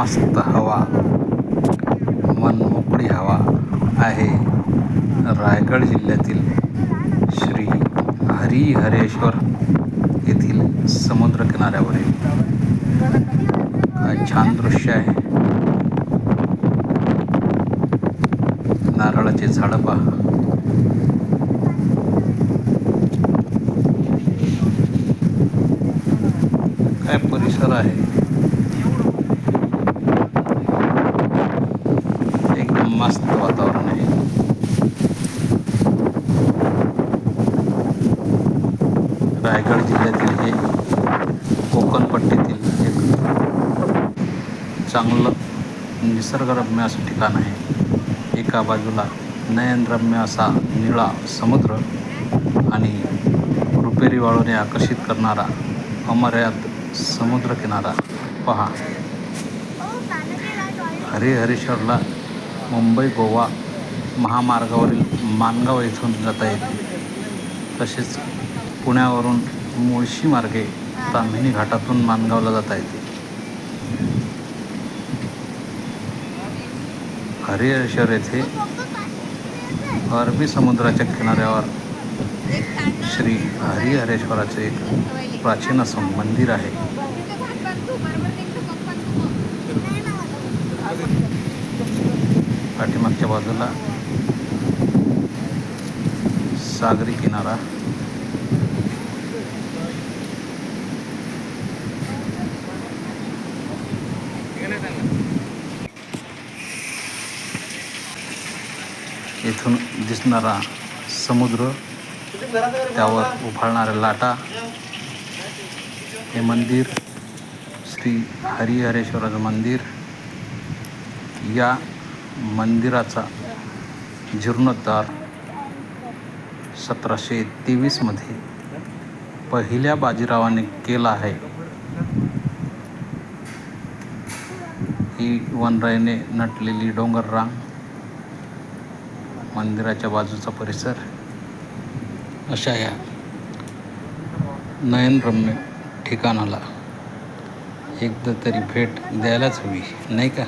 मस्त हवा मनमोकळी हवा आहे. रायगड जिल्ह्यातील श्री हरिहरेश्वर येथील समुद्रकिनाऱ्यावरील काय छान दृश्य आहे. नारळाचे झाडं पहा. काय परिसर आहे एकदम मस्त वातावरण आहे रायगड जिल्ह्यातील हे कोकण पट्टीतील एक चांगलं निसर्गरम्य असं ठिकाण आहे. एका बाजूला नयनरम्य असा निळा समुद्र आणि रुपेरी वाळूने आकर्षित करणारा अमर्याद समुद्रकिनारा. पहा. हरिहरेश्वरला मुंबई गोवा महामार्गावरील माणगाव येथून जाता येते. तसेच पुण्यावरून मुळशी मार्गे ताम्हिणी घाटातून मानगावला जाता येते. हरिहरेश्वर येथे अरबी समुद्राच्या किनाऱ्यावर श्री हरिहरेश्वराचे एक प्राचीन असं मंदिर आहे. पाठीमागच्या बाजूला सागरी किनारा. इथून दिसणारा समुद्र त्यावर उफाळणाऱ्या लाटा हे मंदिर श्री हरिहरेश्वराचं मंदिर या मंदिराचा जीर्णोद्धार सतराशे तेवीसमध्ये पहिल्या बाजीरावाने केला आहे. ही वनराईने नटलेली डोंगर रांग मंदिराच्या बाजूचा परिसर अशा या नयनरम्य ठिकाणाला एकदा तरी भेट द्यायलाच हवी नाही का?